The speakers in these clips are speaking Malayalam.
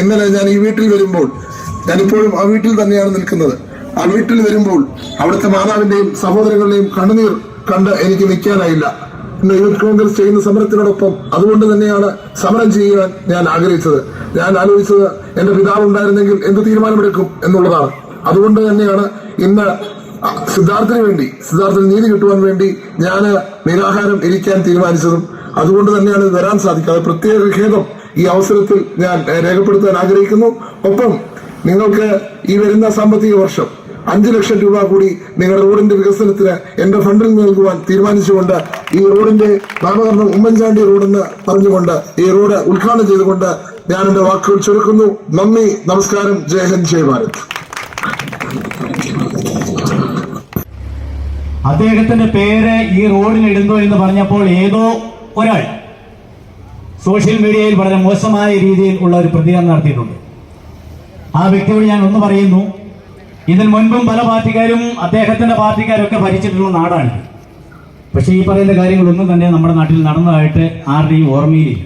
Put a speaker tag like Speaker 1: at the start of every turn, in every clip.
Speaker 1: ഇന്നലെ ഞാൻ ഈ വീട്ടിൽ വരുമ്പോൾ ഞാനിപ്പോഴും ആ വീട്ടിൽ തന്നെയാണ് നിൽക്കുന്നത്. ആ വീട്ടിൽ വരുമ്പോൾ അവിടുത്തെ മാതാവിന്റെയും സഹോദരങ്ങളുടെയും കണ്ണുനീർ കണ്ട് എനിക്ക് നിൽക്കാനായില്ല. ഇന്ന് യൂത്ത് കോൺഗ്രസ് ചെയ്യുന്ന സമരത്തിനോടൊപ്പം അതുകൊണ്ട് തന്നെയാണ് സമരം ചെയ്യുവാൻ ഞാൻ ആഗ്രഹിച്ചത്. ഞാൻ ആലോചിച്ചത് എന്റെ പിതാവ് ഉണ്ടായിരുന്നെങ്കിൽ എന്ത് തീരുമാനമെടുക്കും എന്നുള്ളതാണ്. അതുകൊണ്ട് തന്നെയാണ് ഇന്ന് സിദ്ധാർത്ഥിന് വേണ്ടി സിദ്ധാർത്ഥിന് നീതി കിട്ടുവാൻ വേണ്ടി ഞാൻ നിരാഹാരം ഇരിക്കാൻ തീരുമാനിച്ചതും അതുകൊണ്ട് തന്നെയാണ് വരാൻ സാധിക്കാതെ പ്രത്യേക ഖേദം ഈ അവസരത്തിൽ ഞാൻ രേഖപ്പെടുത്താൻ ആഗ്രഹിക്കുന്നു. ഒപ്പം നിങ്ങൾക്ക് ഈ വരുന്ന സാമ്പത്തിക വർഷം അഞ്ചു ലക്ഷം രൂപ കൂടി നിങ്ങളുടെ റോഡിന്റെ വികസനത്തിന് എന്റെ ഫണ്ടിൽ നൽകുവാൻ തീരുമാനിച്ചുകൊണ്ട് ഈ റോഡിന്റെ നാമകരണം ഉമ്മൻചാണ്ടി റോഡെന്ന് പറഞ്ഞുകൊണ്ട് ഈ റോഡ് ഉദ്ഘാടനം ചെയ്തുകൊണ്ട് ഞാൻ എന്റെ വാക്കുകൾ ചുരുക്കുന്നു. നന്ദി നമസ്കാരം. ജയ് ഹിന്ദ് ജയ് ഭാരത്.
Speaker 2: അദ്ദേഹത്തിന്റെ പേര് ഈ റോഡിൽ ഇടുന്നു എന്ന് പറഞ്ഞപ്പോൾ ഏതോ ഒരാൾ സോഷ്യൽ മീഡിയയിൽ വളരെ മോശമായ രീതിയിൽ ഉള്ള ഒരു പ്രതികരണം നടത്തിയിട്ടുണ്ട്. ആ വ്യക്തിയോട് ഞാൻ ഒന്ന് പറയുന്നു ഇതിന് മുൻപും പല പാർട്ടിക്കാരും അദ്ദേഹത്തിന്റെ പാർട്ടിക്കാരൊക്കെ ഭരിച്ചിട്ടുള്ള നാടാണ് പക്ഷേ ഈ പറയുന്ന കാര്യങ്ങളൊന്നും തന്നെ നമ്മുടെ നാട്ടിൽ നടന്നതായിട്ട് ആരുടെയും ഓർമ്മയിലില്ല.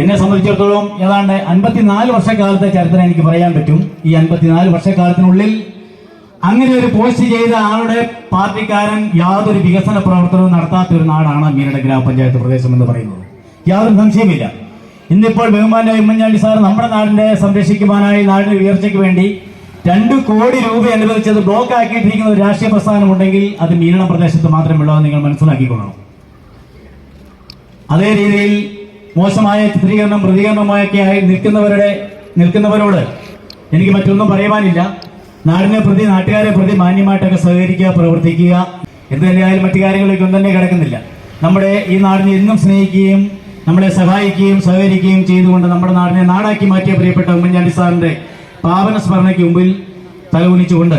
Speaker 2: എന്നെ സംബന്ധിച്ചിടത്തോളം ഏതാണ്ട് അൻപത്തിനാല് വർഷക്കാലത്തെ ചരിത്രം എനിക്ക് പറയാൻ പറ്റും. ഈ അൻപത്തിനാല് വർഷക്കാലത്തിനുള്ളിൽ അങ്ങനെ ഒരു പോസ്റ്റ് ചെയ്ത ആളുടെ പാർട്ടിക്കാരൻ യാതൊരു വികസന പ്രവർത്തനവും നടത്താത്ത ഒരു നാടാണ് മീനട ഗ്രാമപഞ്ചായത്ത് പ്രദേശം എന്ന് പറയുന്നത്. യാതൊരു സംശയമില്ല ഇന്നിപ്പോൾ ബഹുമാന്റെ ഉമ്മൻചാണ്ടി സാർ നമ്മുടെ നാടിന്റെ സംരക്ഷിക്കുവാനായി നാടിന്റെ ഉയർച്ചയ്ക്ക് വേണ്ടി രണ്ട് കോടി രൂപ അനുവദിച്ചത് ബ്ലോക്ക് ആക്കിയിട്ടിരിക്കുന്ന ഒരു രാഷ്ട്രീയ പ്രസ്ഥാനമുണ്ടെങ്കിൽ അത് മീരണ പ്രദേശത്ത് മാത്രമുള്ളൂ അത് നിങ്ങൾ മനസ്സിലാക്കിക്കൊള്ളണം. അതേ രീതിയിൽ മോശമായ ചിത്രീകരണം പ്രതികരണമൊക്കെ ആയി നിൽക്കുന്നവരുടെ നിൽക്കുന്നവരോട് എനിക്ക് മറ്റൊന്നും പറയുവാനില്ല. നാടിനെ പ്രതി നാട്ടുകാരെ പ്രതി മാന്യമായിട്ടൊക്കെ സഹകരിക്കുക പ്രവർത്തിക്കുക. എന്ത് തന്നെയായാലും മറ്റു കാര്യങ്ങളിലേക്കൊന്നും തന്നെ കിടക്കുന്നില്ല. നമ്മുടെ ഈ നാടിനെ എന്നും സ്നേഹിക്കുകയും നമ്മളെ സഹായിക്കുകയും സഹകരിക്കുകയും ചെയ്തുകൊണ്ട് നമ്മുടെ നാടിനെ നാടാക്കി മാറ്റിയ പ്രിയപ്പെട്ട ഉമ്മൻചാണ്ടി സാറിന്റെ പാവന സ്മരണയ്ക്ക് മുമ്പിൽ തലകുനിച്ചുകൊണ്ട്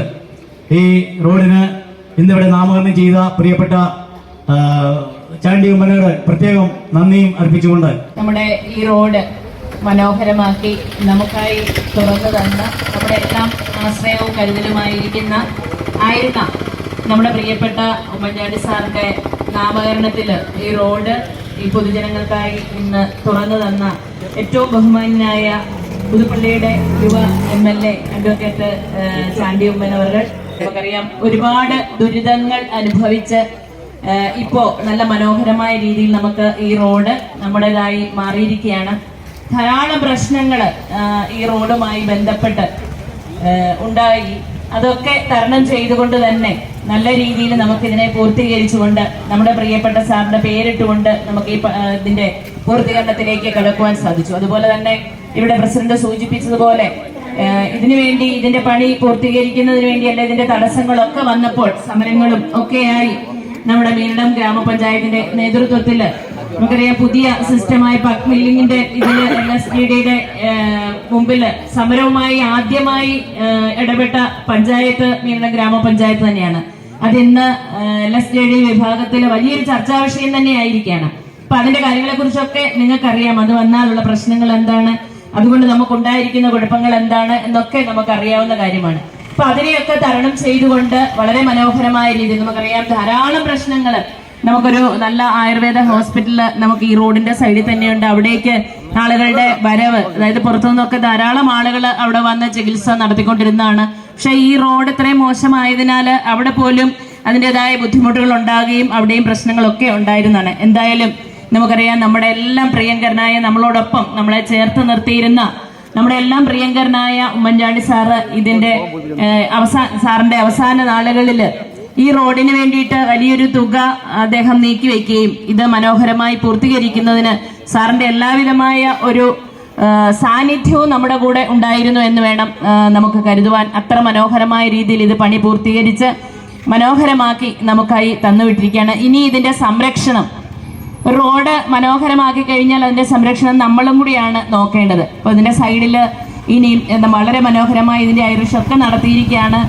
Speaker 2: ഈ റോഡിന് ഇന്നിവിടെ നാമകരണം ചെയ്ത പ്രിയപ്പെട്ട ചാണ്ടി ഉമ്മനോട് പ്രത്യേകം നന്ദിയും അർപ്പിച്ചുകൊണ്ട്
Speaker 3: നമ്മുടെ ഈ റോഡ് മനോഹരമാക്കി നമുക്കായി തുറന്നു തന്ന നമ്മുടെ എല്ലാം ആശ്രയവും കരുതലുമായിരിക്കുന്ന ആയിരുന്ന നമ്മുടെ പ്രിയപ്പെട്ട ഉമ്മൻചാണ്ടി സാറിന്റെ നാമകരണത്തിൽ ഈ റോഡ് ഈ പൊതുജനങ്ങൾക്കായി ഇന്ന് തുറന്നു തന്ന ഏറ്റവും ബഹുമാനായ പുതുപ്പള്ളിയുടെ യുവ M L A advocate Chandy Oommen അവർ നമുക്കറിയാം ഒരുപാട് ദുരിതങ്ങൾ അനുഭവിച്ച് ഇപ്പോ നല്ല മനോഹരമായ രീതിയിൽ നമുക്ക് ഈ റോഡ് നമ്മുടേതായി മാറിയിരിക്കുകയാണ്. ധാരാളം പ്രശ്നങ്ങൾ ഈ റോഡുമായി ബന്ധപ്പെട്ട് ഉണ്ടായി. അതൊക്കെ തരണം ചെയ്തുകൊണ്ട് തന്നെ നല്ല രീതിയിൽ നമുക്ക് ഇതിനെ പൂർത്തീകരിച്ചുകൊണ്ട് നമ്മുടെ പ്രിയപ്പെട്ട സാറിന്റെ പേരിട്ടുകൊണ്ട് നമുക്ക് ഈ ഇതിന്റെ പൂർത്തീകരണത്തിലേക്ക് കടക്കുവാൻ സാധിച്ചു. അതുപോലെ തന്നെ ഇവിടെ പ്രസിഡന്റ് സൂചിപ്പിച്ചതുപോലെ ഇതിനുവേണ്ടി ഇതിനു വേണ്ടി ഇതിന്റെ പണി പൂർത്തീകരിക്കുന്നതിന് വേണ്ടി അല്ലെ ഇതിന്റെ തടസ്സങ്ങളൊക്കെ വന്നപ്പോൾ സമരങ്ങളും ഒക്കെയായി. നമ്മുടെ മീനടം ഗ്രാമപഞ്ചായത്തിന്റെ നേതൃത്വത്തിൽ നമുക്കറിയാം പുതിയ സിസ്റ്റമായ പക് മില്ലിങ്ങിന്റെ ഇതിൽ എൻ എസ് ഡി ഡിയുടെ മുമ്പിൽ സമരവുമായി ആദ്യമായി ഇടപെട്ട പഞ്ചായത്ത് മീനടം ഗ്രാമപഞ്ചായത്ത് തന്നെയാണ്. അത് ഇന്ന് എൽ എസ് ഡി ഡി വിഭാഗത്തിൽ വലിയൊരു ചർച്ചാ വിഷയം തന്നെയായിരിക്കുകയാണ് അപ്പൊ അതിന്റെ കാര്യങ്ങളെ കുറിച്ചൊക്കെ നിങ്ങൾക്കറിയാം. അത് വന്നാലുള്ള പ്രശ്നങ്ങൾ എന്താണ്? അതുകൊണ്ട് നമുക്ക് ഉണ്ടായിരിക്കുന്ന കുഴപ്പങ്ങൾ എന്താണ്? എന്നൊക്കെ നമുക്ക് അറിയാവുന്ന കാര്യമാണ്. അപ്പൊ അതിനെയൊക്കെ തരണം ചെയ്തുകൊണ്ട് വളരെ മനോഹരമായ രീതിയിൽ നമുക്കറിയാം ധാരാളം പ്രശ്നങ്ങൾ നമുക്കൊരു നല്ല ആയുർവേദ ഹോസ്പിറ്റൽ നമുക്ക് ഈ റോഡിന്റെ സൈഡിൽ തന്നെയുണ്ട്. അവിടേക്ക് ആളുകളുടെ വരവ് അതായത് പുറത്തുനിന്നൊക്കെ ധാരാളം ആളുകൾ അവിടെ വന്ന് ചികിത്സ നടത്തിക്കൊണ്ടിരുന്നതാണ്. പക്ഷെ ഈ റോഡ് ഇത്രയും മോശമായതിനാൽ അവിടെ പോലും അതിന്റെതായ ബുദ്ധിമുട്ടുകൾ ഉണ്ടാകുകയും അവിടെയും പ്രശ്നങ്ങളൊക്കെ ഉണ്ടായിരുന്നതാണ്. എന്തായാലും നമുക്കറിയാം നമ്മുടെ എല്ലാം പ്രിയങ്കരനായ നമ്മളോടൊപ്പം നമ്മളെ ചേർത്ത് നിർത്തിയിരുന്ന നമ്മുടെ എല്ലാം പ്രിയങ്കരനായ ഉമ്മൻചാണ്ടി സാറ് ഇതിന്റെ അവസാന സാറിന്റെ അവസാന നാളുകളിൽ ഈ റോഡിന് വേണ്ടിയിട്ട് വലിയൊരു തുക അദ്ദേഹം നീക്കിവെക്കുകയും ഇത് മനോഹരമായി പൂർത്തീകരിക്കുന്നതിന് സാറിന്റെ എല്ലാവിധമായ ഒരു സാന്നിധ്യവും നമ്മുടെ കൂടെ ഉണ്ടായിരുന്നു എന്ന് വേണം നമുക്ക് കരുതുവാൻ അത്ര മനോഹരമായ രീതിയിൽ ഇത് പണി പൂർത്തീകരിച്ച് മനോഹരമാക്കി നമുക്കായി തന്നുവിട്ടിരിക്കുകയാണ്. ഇനി ഇതിന്റെ സംരക്ഷണം. റോഡ് മനോഹരമാക്കി കഴിഞ്ഞാൽ അതിന്റെ സംരക്ഷണം നമ്മളും കൂടിയാണ് നോക്കേണ്ടത്. അപ്പോൾ ഇതിന്റെ സൈഡിൽ ഇനിയും വളരെ മനോഹരമായി ഇതിന്റെ ഐറിഷൊക്കെ നടത്തിയിരിക്കുകയാണ്.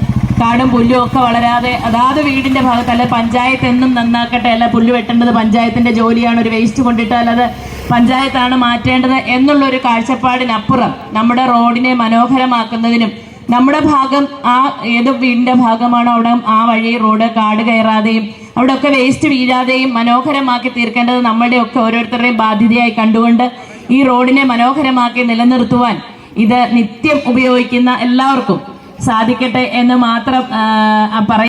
Speaker 3: കാടും പുല്ലും ഒക്കെ വളരാതെ അതാത് വീടിന്റെ ഭാഗത്ത് അല്ലെ പഞ്ചായത്ത് എന്നും നന്നാക്കട്ടെ അല്ല പുല്ല് വെട്ടേണ്ടത് പഞ്ചായത്തിന്റെ ജോലിയാണ് ഒരു വേസ്റ്റ് കൊണ്ടിട്ടാൽ അത് പഞ്ചായത്താണ് മാറ്റേണ്ടത് എന്നുള്ള ഒരു കാഴ്ചപ്പാടിനപ്പുറം നമ്മുടെ റോഡിനെ മനോഹരമാക്കുന്നതിനും നമ്മുടെ ഭാഗം ആ ഏത് വീടിന്റെ ഭാഗമാണോ അവിടെ ആ വഴി റോഡ് കാട് കയറാതെയും അവിടെ ഒക്കെ വേസ്റ്റ് വീഴാതെയും മനോഹരമാക്കി തീർക്കേണ്ടത് നമ്മളുടെ ഒക്കെ ഓരോരുത്തരുടെയും ബാധ്യതയായി കണ്ടുകൊണ്ട് ഈ റോഡിനെ മനോഹരമാക്കി നിലനിർത്തുവാൻ ഇത് നിത്യം ഉപയോഗിക്കുന്ന എല്ലാവർക്കും സാധിക്കട്ടെ എന്ന് മാത്രം പറയ